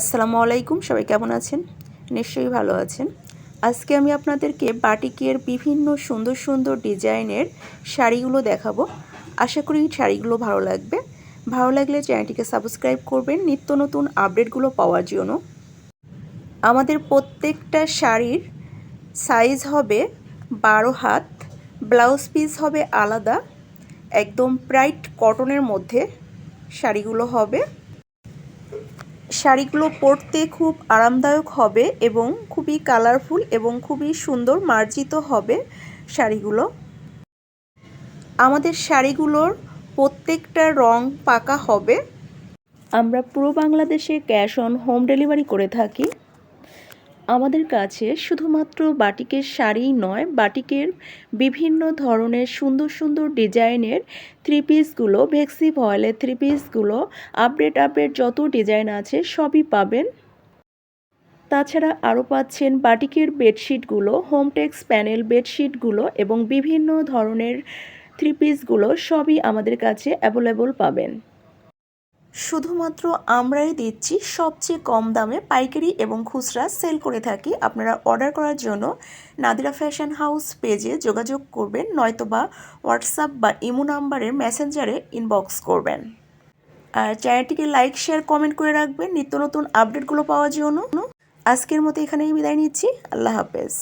আসসালামু আলাইকুম, সবাই কেমন আছেন? নিশ্চয়ই ভালো আছেন। আজকে আমি আপনাদেরকে বাটিকের বিভিন্ন সুন্দর সুন্দর ডিজাইনের শাড়িগুলো দেখাবো। আশা করি শাড়িগুলো ভালো লাগবে। ভালো লাগলে চ্যানেলটিকে সাবস্ক্রাইব করবেন, নিত্য নতুন আপডেটগুলো পাওয়ার জন্য। আমাদের প্রত্যেকটা শাড়ির সাইজ হবে বারো হাত, ব্লাউজ পিস হবে আলাদা। একদম ব্রাইট কটনের মধ্যে শাড়িগুলো হবে। শাড়িগুলো পরতে খুব আরামদায়ক হবে এবং খুবই কালারফুল এবং খুবই সুন্দর মার্জিত হবে শাড়িগুলো। আমাদের শাড়িগুলোর প্রত্যেকটা রং পাকা হবে। আমরা পুরো বাংলাদেশে ক্যাশ অন হোম ডেলিভারি করে থাকি। আমাদের কাছে শুধুমাত্র বাটিকের শাড়িই নয়, বাটিকের বিভিন্ন ধরনের সুন্দর সুন্দর ডিজাইনের থ্রি পিসগুলো ভেক্সি ভয়েলের থ্রি পিসগুলো আপডেট আপডেট যত ডিজাইন আছে সবই পাবেন। তাছাড়া আরও পাচ্ছেন বাটিকের বেডশিটগুলো হোমটেক্স প্যানেল বেডশিটগুলো এবং বিভিন্ন ধরনের থ্রি পিসগুলো সবই আমাদের কাছে অ্যাভেলেবল পাবেন। শুধুমাত্র আমরাই দিচ্ছি সবচেয়ে কম দামে পাইকারি এবং খুচরা সেল করে থাকি। আপনারা অর্ডার করার জন্য নাদিরা ফ্যাশন হাউস পেজে যোগাযোগ করবেন নয়তোবা হোয়াটসঅ্যাপ বা ইমো নাম্বারের মেসেঞ্জারে ইনবক্স করবেন। আর চ্যানেলটিকে লাইক, শেয়ার, কমেন্ট করে রাখবেন। নিত্য নতুন আপডেটগুলো পাওয়ার জন্য। আজকের মতো এখানেই বিদায় নিচ্ছি। আল্লাহ হাফেজ।